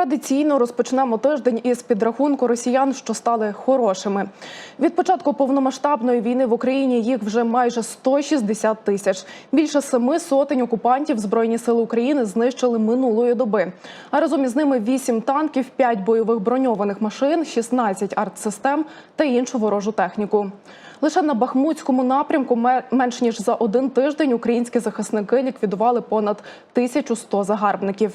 Традиційно розпочнемо тиждень із підрахунку росіян, що стали хорошими. Від початку повномасштабної війни в Україні їх вже майже 160 тисяч. Більше семи сотень окупантів збройні сили України знищили минулої доби. А разом із ними 8 танків, 5 бойових броньованих машин, 16 артсистем та іншу ворожу техніку. Лише на Бахмутському напрямку ме- менш ніж за один тиждень українські захисники ліквідували понад 1100 загарбників.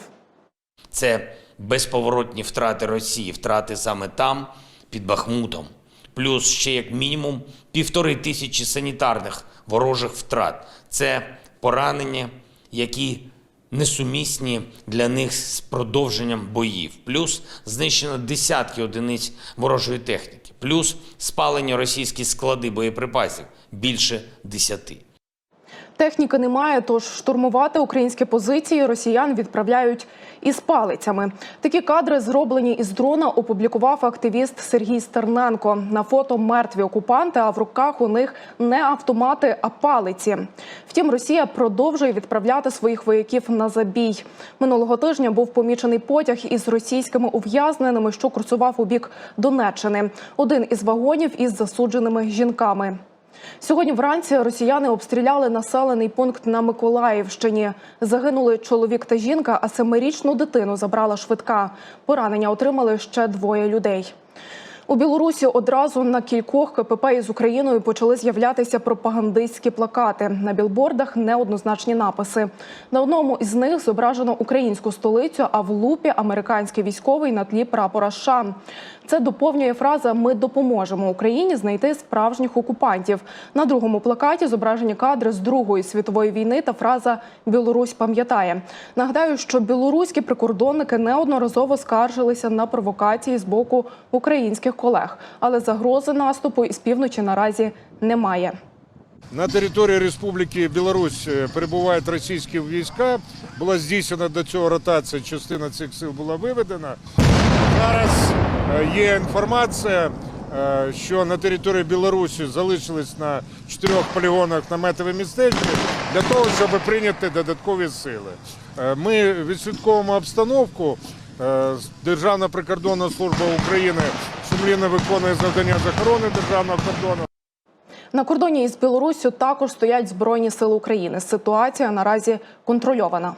Це безповоротні втрати Росії, втрати саме там, під Бахмутом. Плюс ще як мінімум півтори тисячі санітарних ворожих втрат. Це поранення, які несумісні для них з продовженням боїв. Плюс знищено десятки одиниць ворожої техніки. Плюс спалені російські склади боєприпасів більше десяти. Техніки немає, тож штурмувати українські позиції росіян відправляють із палицями. Такі кадри, зроблені із дрона, опублікував активіст Сергій Стерненко. На фото мертві окупанти, а в руках у них не автомати, а палиці. Втім, Росія продовжує відправляти своїх вояків на забій. Минулого тижня був помічений потяг із російськими ув'язненими, що курсував у бік Донеччини. Один із вагонів із засудженими жінками. Сьогодні вранці росіяни обстріляли населений пункт на Миколаївщині. Загинули чоловік та жінка, а семирічну дитину забрала швидка. Поранення отримали ще двоє людей. У Білорусі одразу на кількох КПП із Україною почали з'являтися пропагандистські плакати. На білбордах неоднозначні написи. На одному із них зображено українську столицю, а в лупі американський військовий на тлі прапора США. Це доповнює фраза Ми допоможемо Україні знайти справжніх окупантів. На другому плакаті зображені кадри з Другої світової війни та фраза Білорусь пам'ятає. Нагадаю, що білоруські прикордонники неодноразово скаржилися на провокації з боку українських колег, але загрози наступу із півночі наразі немає. На території Республіки Білорусь е, перебувають російські війська. Була здійснена до цього ротація, частина цих сил була виведена. Зараз е, є інформація, е, що на території Білорусі залишились на чотирьох полігонах наметові містечки для того, щоб прийняти додаткові сили. Ми відслідковуємо обстановку. Е, Державна прикордонна служба України сумлінно виконує завдання з охорони державного кордону. На кордоні із Білоруссю також стоять збройні сили України. Ситуація наразі контрольована.